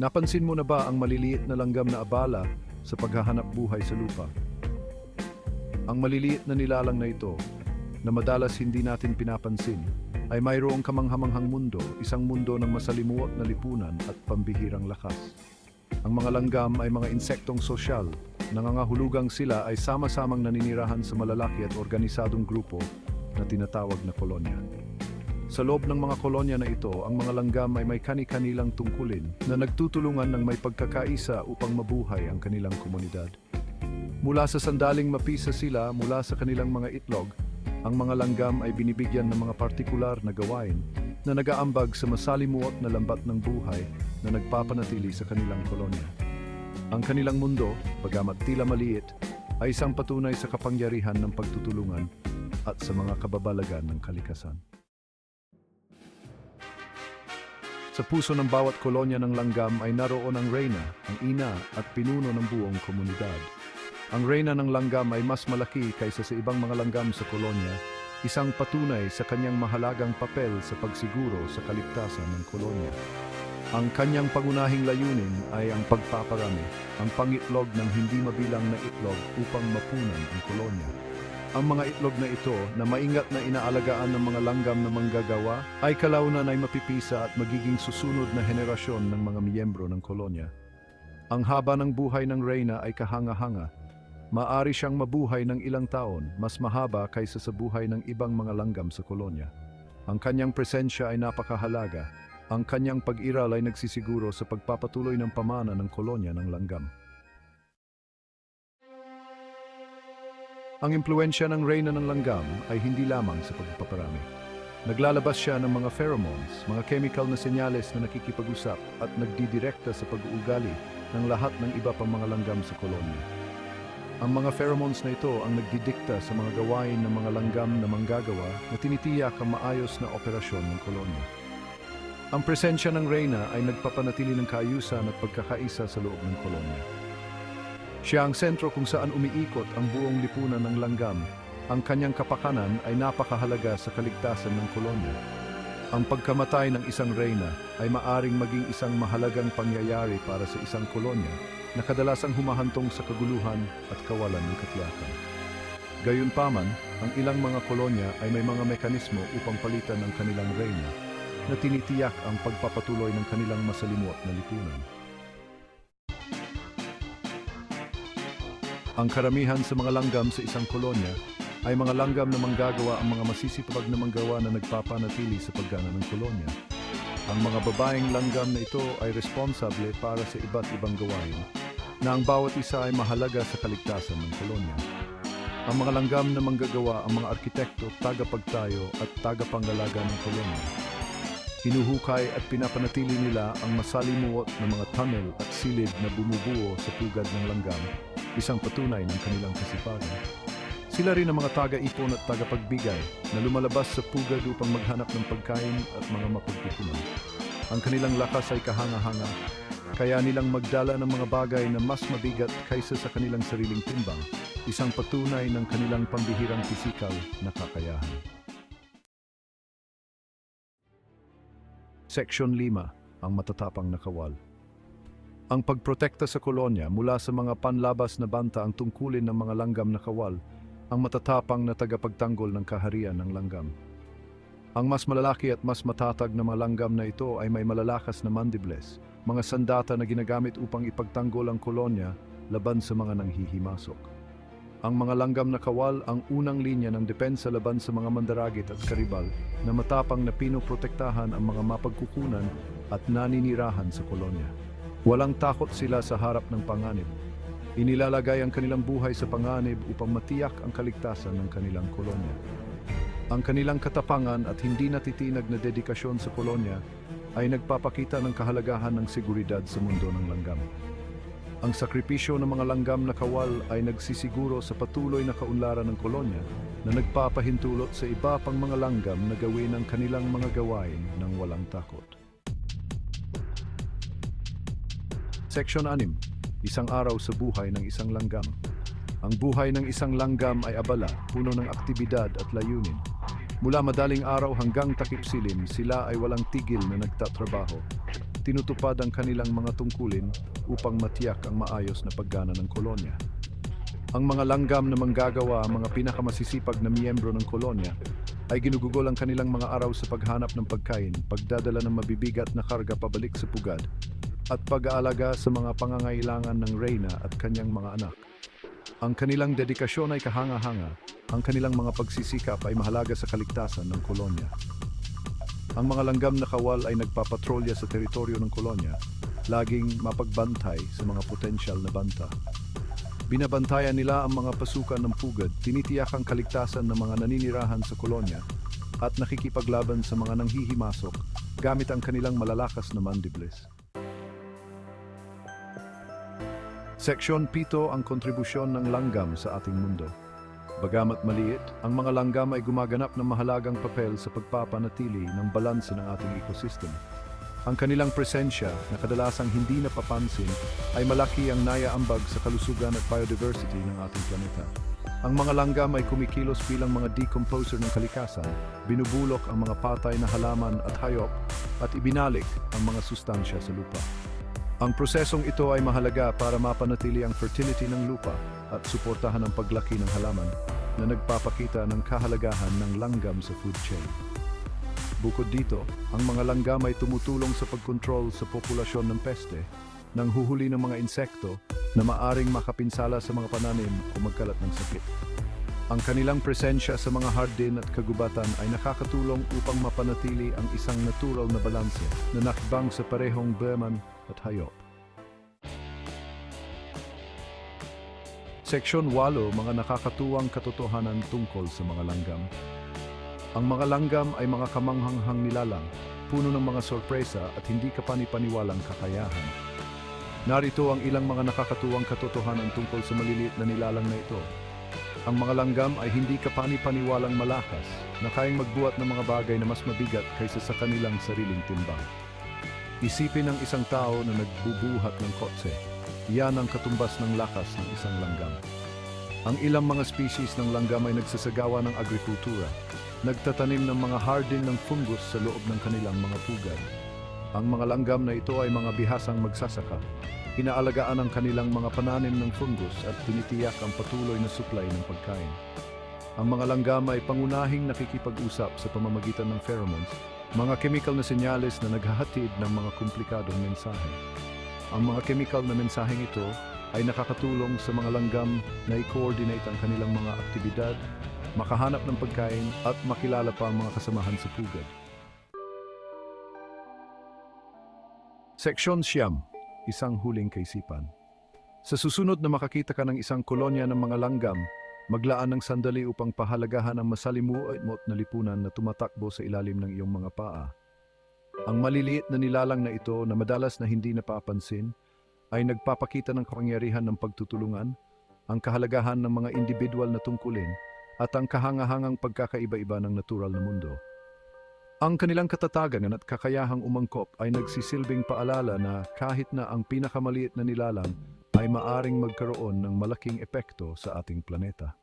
Napansin mo na ba ang maliliit na langgam na abala sa paghahanap buhay sa lupa? Ang maliliit na nilalang na ito, na madalas hindi natin pinapansin, ay mayroong kamanghamanghang mundo, isang mundo ng masalimuot na lipunan at pambihirang lakas. Ang mga langgam ay mga insektong sosyal, nangangahulugang sila ay sama-samang naninirahan sa malalaki at organisadong grupo na tinatawag na kolonya. Sa loob ng mga kolonya na ito, ang mga langgam ay may kani-kanilang tungkulin na nagtutulungan ng may pagkakaisa upang mabuhay ang kanilang komunidad. Mula sa sandaling mapisa sila mula sa kanilang mga itlog, ang mga langgam ay binibigyan ng mga partikular na gawain na nagaambag sa masalimuot na lambat ng buhay na nagpapanatili sa kanilang kolonya. Ang kanilang mundo, bagamat tila maliit, ay isang patunay sa kapangyarihan ng pagtutulungan at sa mga kababalagan ng kalikasan. Sa puso ng bawat kolonya ng langgam ay naroon ang reyna, ang ina at pinuno ng buong komunidad. Ang reyna ng langgam ay mas malaki kaysa sa ibang mga langgam sa kolonya, isang patunay sa kanyang mahalagang papel sa pagsiguro sa kaligtasan ng kolonya. Ang kanyang pangunahing layunin ay ang pagpaparami, ang pangitlog ng hindi mabilang na itlog upang mapunan ang kolonya. Ang mga itlog na ito na maingat na inaalagaan ng mga langgam na manggagawa ay kalaunan ay mapipisa at magiging susunod na henerasyon ng mga miyembro ng kolonya. Ang haba ng buhay ng reyna ay kahanga-hanga. Maari siyang mabuhay ng ilang taon, mas mahaba kaysa sa buhay ng ibang mga langgam sa kolonya. Ang kanyang presensya ay napakahalaga. Ang kanyang pag-iral ay nagsisiguro sa pagpapatuloy ng pamana ng kolonya ng langgam. Ang impluensya ng reyna ng langgam ay hindi lamang sa pagpaparami. Naglalabas siya ng mga pheromones, mga chemical na senyales na nakikipag-usap at nagdidirekta sa pag-uugali ng lahat ng iba pang mga langgam sa kolonya. Ang mga pheromones na ito ang nagdidikta sa mga gawain ng mga langgam na manggagawa na tinitiyak ang maayos na operasyon ng kolonya. Ang presensya ng reyna ay nagpapanatili ng kaayusan at pagkakaisa sa loob ng kolonya. Siya ang sentro kung saan umiikot ang buong lipunan ng langgam. Ang kanyang kapakanan ay napakahalaga sa kaligtasan ng kolonya. Ang pagkamatay ng isang reyna ay maaring maging isang mahalagang pangyayari para sa isang kolonya na kadalasang humahantong sa kaguluhan at kawalan ng katiyakan. Gayunpaman, ang ilang mga kolonya ay may mga mekanismo upang palitan ang kanilang reyna na tinitiyak ang pagpapatuloy ng kanilang masalimuot na lipunan. Ang karamihan sa mga langgam sa isang kolonya ay mga langgam na manggagawa ang mga masisipag na manggawa na nagpapanatili sa paggana ng kolonya. Ang mga babaeng langgam na ito ay responsable para sa iba't ibang gawain na ang bawat isa ay mahalaga sa kaligtasan ng kolonya. Ang mga langgam na manggagawa ang mga arkitekto, tagapagtayo at tagapangalaga ng kolonya. Hinuhukay at pinapanatili nila ang masalimuot na mga tunnel at silid na bumubuo sa pugad ng langgam, isang patunay ng kanilang kasipagan. Sila rin ang mga taga-ipon at tagapagbigay na lumalabas sa pugad upang maghanap ng pagkain at mga mapagkukunan. Ang kanilang lakas ay kahanga-hanga, kaya nilang magdala ng mga bagay na mas mabigat kaysa sa kanilang sariling timbang, isang patunay ng kanilang pambihirang pisikal na kakayahan. Section 5, ang matatapang na kawal. Ang pagprotekta sa kolonya mula sa mga panlabas na banta ang tungkulin ng mga langgam na kawal, ang matatapang na tagapagtanggol ng kaharian ng langgam. Ang mas malalaki at mas matatag na mga langgam na ito ay may malalakas na mandibles, mga sandata na ginagamit upang ipagtanggol ang kolonya laban sa mga nanghihimasok. Ang mga langgam na kawal ang unang linya ng depensa laban sa mga mandaragit at karibal na matapang na pinoprotektahan ang mga mapagkukunan at naninirahan sa kolonya. Walang takot sila sa harap ng panganib. Inilalagay ang kanilang buhay sa panganib upang matiyak ang kaligtasan ng kanilang kolonya. Ang kanilang katapangan at hindi natitinag na dedikasyon sa kolonya ay nagpapakita ng kahalagahan ng seguridad sa mundo ng langgam. Ang sakripisyo ng mga langgam na kawal ay nagsisiguro sa patuloy na kaunlaran ng kolonya na nagpapahintulot sa iba pang mga langgam na gawin ang kanilang mga gawain ng walang takot. Section 6. Isang araw sa buhay ng isang langgam. Ang buhay ng isang langgam ay abala, puno ng aktibidad at layunin. Mula madaling araw hanggang takip silim, sila ay walang tigil na nagtatrabaho. tinutupad ang kanilang mga tungkulin upang matiyak ang maayos na paggana ng kolonya. Ang mga langgam na manggagawa ang mga pinakamasisipag na miyembro ng kolonya ay ginugugol ang kanilang mga araw sa paghanap ng pagkain, pagdadala ng mabibigat na karga pabalik sa pugad, at pag-aalaga sa mga pangangailangan ng reyna at kanyang mga anak. Ang kanilang dedikasyon ay kahanga-hanga, ang kanilang mga pagsisikap ay mahalaga sa kaligtasan ng kolonya. Ang mga langgam na kawal ay nagpapatrolya sa teritoryo ng kolonya, laging mapagbantay sa mga potensyal na banta. Binabantayan nila ang mga pasukan ng pugad, tinitiyak ang kaligtasan ng mga naninirahan sa kolonya, at nakikipaglaban sa mga nanghihimasok gamit ang kanilang malalakas na mandibles. Seksyon 7 ang kontribusyon ng langgam sa ating mundo. Bagamat maliit, ang mga langgam ay gumaganap ng mahalagang papel sa pagpapanatili ng balanse ng ating ecosystem. Ang kanilang presensya na kadalasang hindi napapansin ay malaki ang naiaambag sa kalusugan at biodiversity ng ating planeta. Ang mga langgam ay kumikilos bilang mga decomposer ng kalikasan, binubulok ang mga patay na halaman at hayop at ibinalik ang mga sustansya sa lupa. Ang prosesong ito ay mahalaga para mapanatili ang fertility ng lupa at suportahan ang paglaki ng halaman na nagpapakita ng kahalagahan ng langgam sa food chain. Bukod dito, ang mga langgam ay tumutulong sa pagkontrol sa populasyon ng peste, nang huhuli ng mga insekto na maaring makapinsala sa mga pananim o magkalat ng sakit. Ang kanilang presensya sa mga hardin at kagubatan ay nakakatulong upang mapanatili ang isang natural na balanse na nakibang sa parehong berman at hayop. Seksyon 8, mga nakakatuwang katotohanan tungkol sa mga langgam. Ang mga langgam ay mga kamanghanghang nilalang, puno ng mga sorpresa at hindi kapani-paniwalang kakayahan. Narito ang ilang mga nakakatuwang katotohanan tungkol sa maliliit na nilalang na ito. Ang mga langgam ay hindi kapani-paniwalang malakas na kayang magbuhat ng mga bagay na mas mabigat kaysa sa kanilang sariling timbang. Isipin ng isang tao na nagbubuhat ng kotse. Yan ang katumbas ng lakas ng isang langgam. Ang ilang mga species ng langgam ay nagsasagawa ng agrikultura. Nagtatanim ng mga hardin ng fungus sa loob ng kanilang mga pugad. Ang mga langgam na ito ay mga bihasang magsasaka. Inaalagaan ang kanilang mga pananim ng fungus at tinitiyak ang patuloy na supply ng pagkain. Ang mga langgam ay pangunahing nakikipag-usap sa pamamagitan ng pheromones, mga chemical na senyales na naghahatid ng mga komplikadong mensahe. Ang mga chemical na mensaheng ito ay nakakatulong sa mga langgam na i-coordinate ang kanilang mga aktibidad, makahanap ng pagkain at makilala pa ang mga kasamahan sa pugad. Seksyon Siyam, isang huling kaisipan. Sa susunod na makakita ka ng isang kolonya ng mga langgam, maglaan ng sandali upang pahalagahan ang masalimuot na lipunan na tumatakbo sa ilalim ng iyong mga paa. Ang maliliit na nilalang na ito na madalas na hindi napapansin ay nagpapakita ng kapangyarihan ng pagtutulungan, ang kahalagahan ng mga individual na tungkulin, at ang kahangahangang pagkakaiba-iba ng natural na mundo. Ang kanilang katatagan at kakayahang umangkop ay nagsisilbing paalala na kahit na ang pinakamaliit na nilalang ay maaring magkaroon ng malaking epekto sa ating planeta.